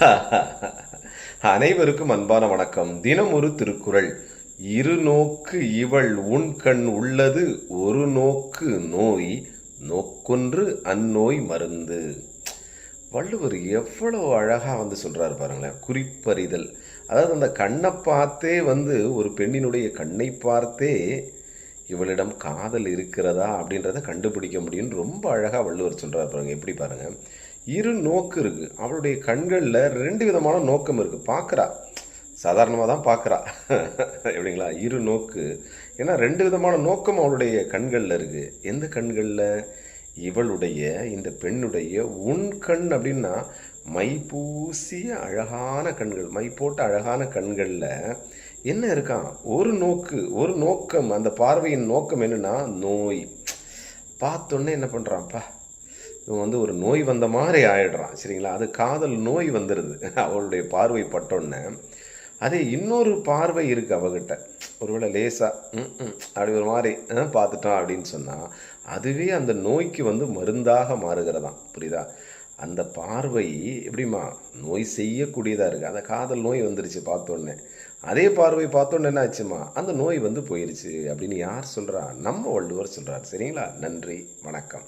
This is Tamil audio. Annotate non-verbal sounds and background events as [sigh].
[laughs] அனைவருக்கும் அன்பான வணக்கம். தினம் ஒரு திருக்குறள். இரு நோக்கு இவள் உன் கண் உள்ளது ஒரு நோக்கு நோய் நோக்கொன்று அந்நோய் மருந்து. வள்ளுவர் எவ்வளவு அழகா வந்து சொல்றாரு பாருங்களேன் குறிப்பறிதல். அதாவது அந்த கண்ணை பார்த்தே வந்து ஒரு பெண்ணினுடைய கண்ணை பார்த்தே இவளிடம் காதல் இருக்கிறதா அப்படின்றத கண்டுபிடிக்க முடியும்னு ரொம்ப அழகா வள்ளுவர் சொல்கிறார் பாருங்க. எப்படி பாருங்க? இரு நோக்கு இருக்கு. அவளுடைய கண்களில் ரெண்டு விதமான நோக்கம் இருக்கு. பார்க்குறா சாதாரணமாக தான் பார்க்குறா [laughs] எப்படிங்களா? இரு நோக்கு. ஏன்னா ரெண்டு விதமான நோக்கம் அவளுடைய கண்களில் இருக்கு. எந்த கண்களில்? இவளுடைய இந்த பெண்ணுடைய உன் கண் அப்படின்னா மை பூசிய அழகான கண்கள். மை போட்ட அழகான கண்களில் என்ன இருக்கான் ஒரு நோக்கு ஒரு நோக்கம். அந்த பார்வையின் நோக்கம் என்னென்னா நோய். பார்த்தோன்னே என்ன பண்ணுறான்ப்பா இவன் வந்து ஒரு நோய் வந்த மாதிரி ஆயிடுறான் சரிங்களா? அது காதல் நோய் வந்துடுது அவளுடைய பார்வை பட்டோன்னே. அதே இன்னொரு பார்வை இருக்கு அவகிட்ட. ஒருவேளை லேசாக அப்படி ஒரு மாதிரி ஆ, பார்த்துட்டான் அப்படின்னு சொன்னால் அதுவே அந்த நோய்க்கு வந்து மருந்தாக மாறுகிறதாம் புரியுதா? அந்த பார்வை எப்படிம்மா நோய் செய்யக்கூடியதாக இருக்குது அந்த காதல் நோய் வந்துருச்சு பார்த்தோன்னே. அதே பார்வை பார்த்தோன்னே என்ன ஆச்சுமா அந்த நோய் வந்து போயிருச்சு அப்படின்னு யார் சொல்கிறா நம்ம வள்ளுவர் சொல்கிறார் சரிங்களா? நன்றி வணக்கம்.